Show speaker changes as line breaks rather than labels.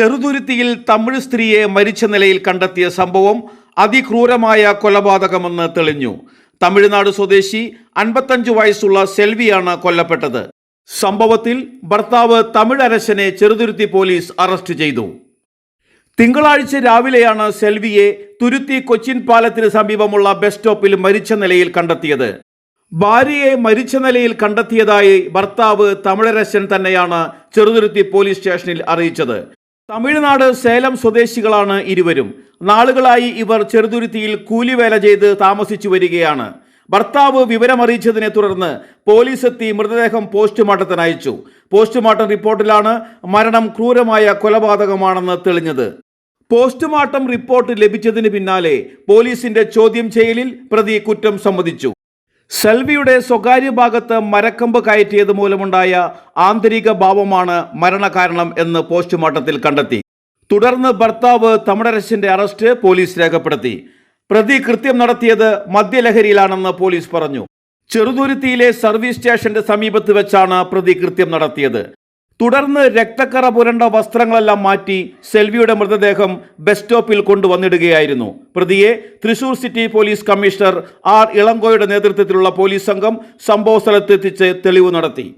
ചെറുതുരുത്തിയിൽ തമിഴ് സ്ത്രീയെ മരിച്ച നിലയിൽ കണ്ടെത്തിയ സംഭവം അതിക്രൂരമായ കൊലപാതകമെന്ന് തെളിഞ്ഞു. തമിഴ്നാട് സ്വദേശി അൻപത്തഞ്ച് വയസ്സുള്ള സെൽവിയാണ് കൊല്ലപ്പെട്ടത്. സംഭവത്തിൽ ഭർത്താവ് തമിഴരശനെ ചെറുതുരുത്തി പോലീസ് അറസ്റ്റ് ചെയ്തു. തിങ്കളാഴ്ച രാവിലെയാണ് സെൽവിയെ തുരുത്തി കൊച്ചിൻ പാലത്തിന് സമീപമുള്ള ബസ് സ്റ്റോപ്പിൽ മരിച്ച നിലയിൽ കണ്ടെത്തിയത്. ഭാര്യയെ മരിച്ച നിലയിൽ കണ്ടെത്തിയതായി ഭർത്താവ് തമിഴരശൻ തന്നെയാണ് ചെറുതുരുത്തി പോലീസ് സ്റ്റേഷനിൽ അറിയിച്ചത്. തമിഴ്നാട് സേലം സ്വദേശികളാണ് ഇരുവരും. നാളുകളായി ഇവർ ചെറുതുരുത്തിയിൽ കൂലിവേല ചെയ്ത് താമസിച്ചു വരികയാണ്. ഭർത്താവ് വിവരമറിയിച്ചതിനെ തുടർന്ന് പോലീസ് എത്തി മൃതദേഹം പോസ്റ്റ്മോർട്ടത്തിന് അയച്ചു. പോസ്റ്റ്മോർട്ടം റിപ്പോർട്ടിലാണ് മരണം ക്രൂരമായ കൊലപാതകമാണെന്ന് തെളിഞ്ഞത്. പോസ്റ്റ്മോർട്ടം റിപ്പോർട്ട് ലഭിച്ചതിന് പിന്നാലെ പോലീസിന്റെ ചോദ്യം ചെയ്യലിൽ പ്രതി കുറ്റം സമ്മതിച്ചു. സെൽവിയുടെ സ്വകാര്യ ഭാഗത്ത് മരക്കമ്പ് കയറ്റിയത് മൂലമുണ്ടായ ആന്തരിക ഭാവമാണ് മരണകാരണം എന്ന് പോസ്റ്റ്മോർട്ടത്തിൽ കണ്ടെത്തി. തുടർന്ന് ഭർത്താവ് തമിഴരശന്റെ അറസ്റ്റ് പോലീസ് രേഖപ്പെടുത്തി. പ്രതി കൃത്യം നടത്തിയത് മദ്യലഹരിയിലാണെന്ന് പോലീസ് പറഞ്ഞു. ചെറുതുരുത്തിയിലെ സർവീസ് സ്റ്റേഷന്റെ സമീപത്ത് വെച്ചാണ് പ്രതി കൃത്യം നടത്തിയത്. തുടർന്ന് രക്തക്കറ പുരണ്ട വസ്ത്രങ്ങളെല്ലാം മാറ്റി സെൽവിയുടെ മൃതദേഹം ബസ് സ്റ്റോപ്പിൽ കൊണ്ടുവന്നിടുകയായിരുന്നു. പ്രതിയെ Thrissur city police commissioner R ഇളങ്കോയുടെ നേതൃത്വത്തിലുള്ള പോലീസ് സംഘം സംഭവ സ്ഥലത്തെത്തിച്ച് തെളിവ് നടത്തി.